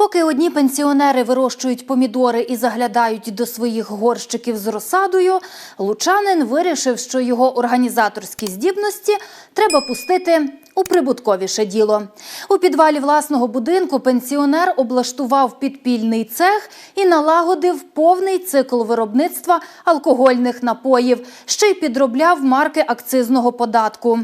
Поки одні пенсіонери вирощують помідори і заглядають до своїх горщиків з розсадою, лучанин вирішив, що його організаторські здібності треба пустити у прибутковіше діло. У підвалі власного будинку пенсіонер облаштував підпільний цех і налагодив повний цикл виробництва алкогольних напоїв, ще й підробляв марки акцизного податку.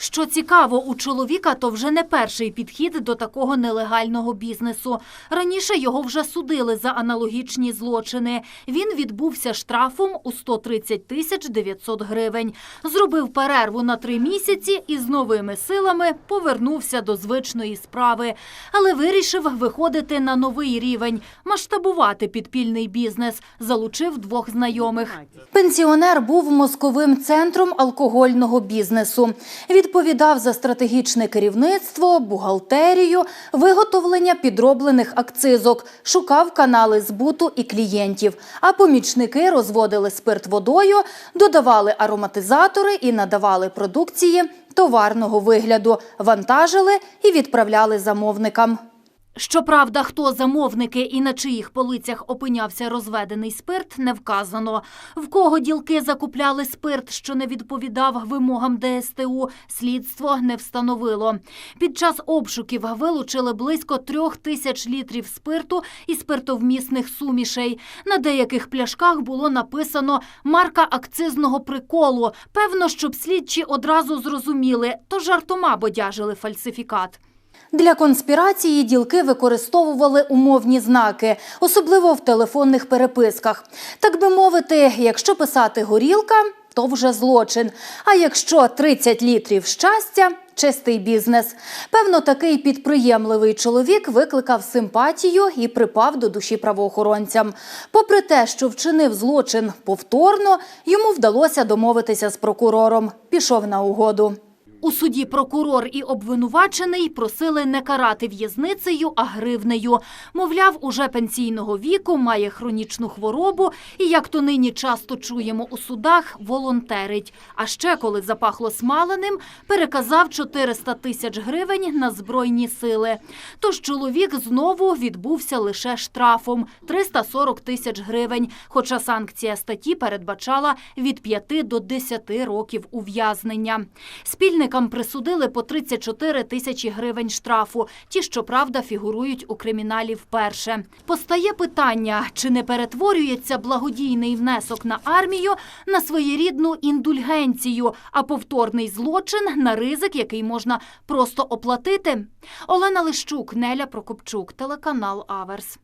Що цікаво, у чоловіка то вже не перший підхід до такого нелегального бізнесу. Раніше його вже судили за аналогічні злочини. Він відбувся штрафом у 130 тисяч 900 гривень. Зробив перерву на три місяці і з новими силами повернувся до звичної справи. Але вирішив виходити на новий рівень, масштабувати підпільний бізнес. Залучив двох знайомих. Пенсіонер був мозковим центром алкогольного бізнесу. Відповідав за стратегічне керівництво, бухгалтерію, виготовлення підроблених акцизок, шукав канали збуту і клієнтів. А помічники розводили спирт водою, додавали ароматизатори і надавали продукції товарного вигляду, вантажили і відправляли замовникам. Щоправда, хто замовники і на чиїх полицях опинявся розведений спирт, не вказано. В кого ділки закупляли спирт, що не відповідав вимогам ДСТУ, слідство не встановило. Під час обшуків вилучили близько трьох тисяч літрів спирту і спиртовмісних сумішей. На деяких пляшках було написано марка акцизного приколу. Певно, щоб слідчі одразу зрозуміли, то жартома бодяжили фальсифікат. Для конспірації ділки використовували умовні знаки, особливо в телефонних переписках. Так би мовити, якщо писати горілка, то вже злочин. А якщо 30 літрів щастя чистий бізнес. Певно, такий підприємливий чоловік викликав симпатію і припав до душі правоохоронцям. Попри те, що вчинив злочин повторно, йому вдалося домовитися з прокурором. Пішов на угоду. У суді прокурор і обвинувачений просили не карати в'язницею, а гривнею. Мовляв, уже пенсійного віку, має хронічну хворобу і, як то нині часто чуємо у судах, волонтерить. А ще, коли запахло смаленим, переказав 400 тисяч гривень на Збройні сили. Тож чоловік знову відбувся лише штрафом – 340 тисяч гривень, хоча санкція статті передбачала від 5 до 10 років ув'язнення. Спільникам присудили по 34 тисячі гривень штрафу. Ті, щоправда, фігурують у криміналі вперше. Постає питання, чи не перетворюється благодійний внесок на армію на своєрідну індульгенцію, а повторний злочин на ризик, який можна просто оплатити? Олена Лищук, Неля Прокопчук, телеканал Аверс.